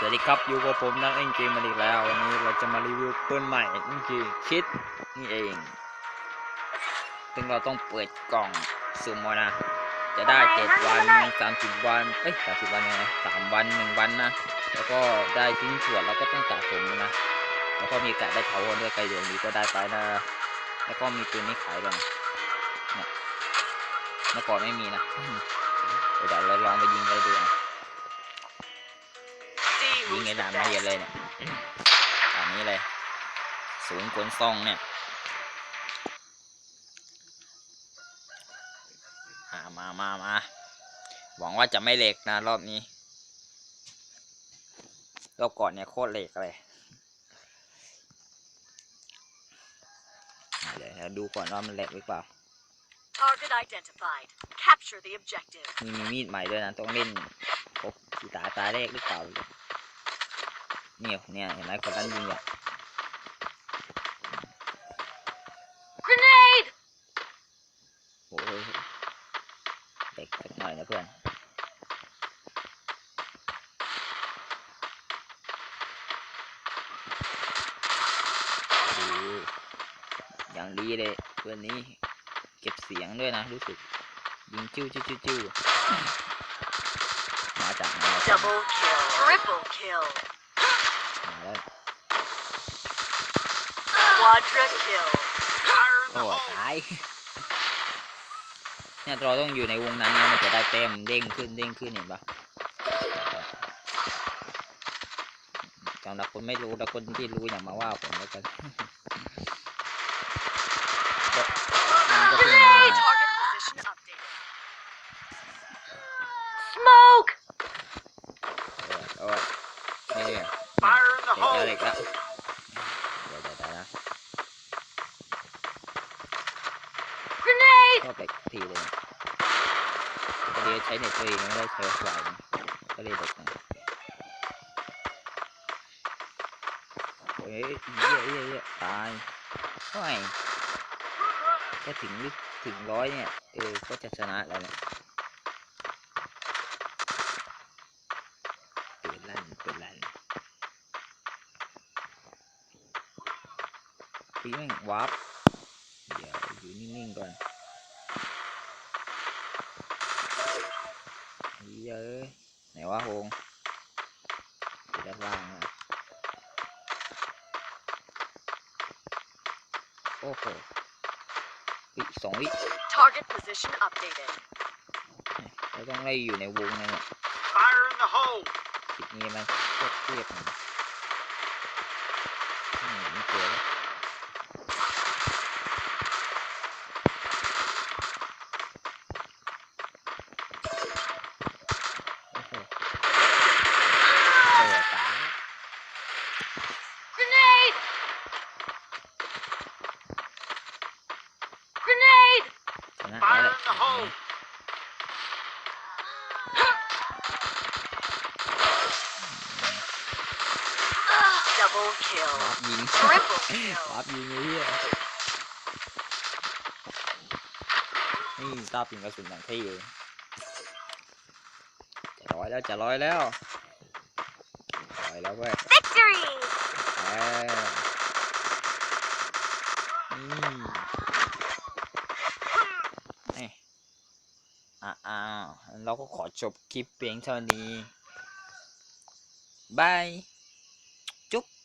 สวัสดีครับอยู่กับผมนักเล่นเกมมาอีกแล้ว วันนี้เราจะมารีวิวปืนใหม่นี่คือคิดนี่เอง ซึ่งเราต้องเปิดกล่องสุ่มนะ จะได้เจ็ดวันสามสิบวันเอ้ยสามสิบวันยังไงสามวันหนึ่งวันนะ แล้วก็ได้ชิ้นส่วนเราก็ต้องสะสมนะ แล้วก็มีโอกาสได้เถาวนด้วยไกลดวงนี้ก็ได้ไปนะ แล้วก็มีปืนนี้ขายด้วยนะเนี่ยเมื่อก่อนไม่มีนะเดี๋ยวเราลองไปยิงได้ดูนะ ยิง who's ไอ้ the ด่านไม่เห็น best. เลยเนี่ยด่านนี้เลยสูงขนซ่องเนี่ยอ่ามามามาหวังว่าจะไม่เหล็กนะรอบนี้ รอบก่อนเนี่ยโคตรเหล็กเลยอ่าเดี๋ยวเราดูก่อนว่ามันเหล็กหรือเปล่า Target identified. Capture the objective. มีมีมีดใหม่ด้วยนะ ต้องเล่นครบสีตาตาแรกหรือเปล่า เนี่ยเนี่ยเห็นไหมคนนั้นยิงอะ Grenade! โอ้ยเด็กสักหน่อยนะเพื่อนดูอย่างดีเลยเพื่อนนี้เก็บเสียงด้วยนะรู้สึก ยิงจิ้วจิ้วจิ้วจิ้วมาจากไหนวะ Double kill. Triple kill. มาแล้ว Quadra kill. โอ้ตายเนี่ยเราต้องอยู่ในวงนั้นเนี่ยมันจะได้เต็มเด้งขึ้นเด้งขึ้นเห็นปะสำหรับคนไม่รู้แต่คนที่รู้อย่ามาว่าผมแล้วกันก็มันก็เพิ่งมา Grenade! Target position updated. Smoke! เออเออเนี่ย Fire in the เด็กแล้ว hole. เด็กแล้วเดี๋ยวเดี๋ยวเดี๋ยวนะ็แปลกทีเลยพอดีใช้เน็ตตัวเองไม่ได้ใช้ไฟก็เลยเด็กนะเฮ้ยเยี่ยเยี่ยเยี่ยตายโอ้ยแค่ถึงถึงร้อยเนี่ยเออก็จะชนะแล้วเนี่ยเปิดลั่นเปิดลั่นปีแม่งวาร์ปเดี๋ยวอยู่นิ่งๆก่อน เยอะไหนวะโฮงอยู่ด้านล่างนะโอ้โหวิสองวิ Target position updated. เราต้องไล่อยู่ในวงนั่นแหละ Fire in the hole. ปิดนี้มันโคตรเครียดมันอืมไม่เจอแล้วโอ้โหโอ้ตาย Grenade! Grenade! ชนะแล้วแหละ Fire in the hole. Double วา kill. ร์ปยิง Triple kill. วาร์ปยิงไอ้เหี้ยนี่ตาปิงกระสุนอย่างเท่เลยจะร้อยแล้วจะร้อยแล้วร้อยแล้วเว้ย Victory! เออนี่เอ้ยอะอ้าวเราก็ขอจบคลิปเพียงเท่านี้ บาย